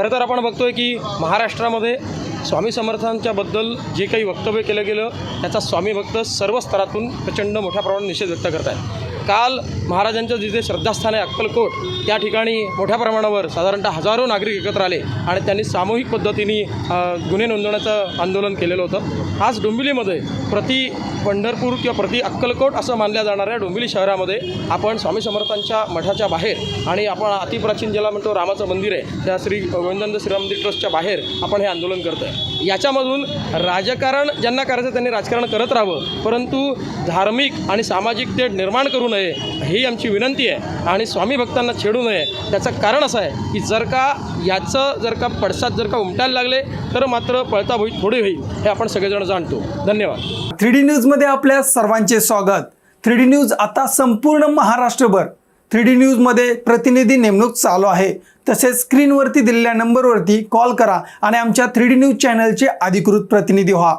खरं तर आपण बघतोय की महाराष्ट्रामध्ये स्वामी समर्थांच्याबद्दल जे काही वक्तव्य केलं गेलं त्याचा स्वामी भक्त सर्व स्तरातून प्रचंड मोठ्या प्रमाणात निषेध व्यक्त करत आहेत काल महाराजांचं जिथे श्रद्धास्थान आहे अक्कलकोट. त्या ठिकाणी मोठ्या प्रमाणावर साधारणतः हजारो नागरिक एकत्र आले आणि त्यांनी सामूहिक पद्धतीने गुन्हे नोंदवण्याचं आंदोलन केलेलं होतं. आज डोंबिवलीमध्ये प्रति पंढरपूर किंवा प्रति अक्कलकोट असं मानल्या जाणाऱ्या डोंबिवली शहरामध्ये आपण स्वामी समर्थांच्या मठाच्या बाहेर आणि आपण अतिप्राचीन ज्याला म्हणतो रामाचं मंदिर आहे त्या श्री गोविंदानंद श्रीराम मंदिर ट्रस्टच्या बाहेर आपण हे आंदोलन करतो आहे याच्यामधून राजकारण ज्यांना करायचं त्यांनी राजकारण करत राहावं परंतु धार्मिक आणि सामाजिक तेढ निर्माण करून नये ही आमची विनंती आहे. आणि स्वामी भक्तांना छेडू नये. त्याचं कारण असं आहे की जर का याचं जर का पडसाद जर का उमटायला लागले तर मात्र पळता भोई थोडी होईल हे आपण सगळेजण जाणतो. धन्यवाद. थ्री डी न्यूजमध्ये आपल्या सर्वांचे स्वागत. थ्री डी न्यूज आता संपूर्ण महाराष्ट्रभर. थ्री डी न्यूजमध्ये प्रतिनिधी नेमणूक चालू आहे. तसेच स्क्रीनवरती दिलेल्या नंबरवरती कॉल करा आणि आमच्या थ्री डी न्यूज चॅनलचे अधिकृत प्रतिनिधी व्हा.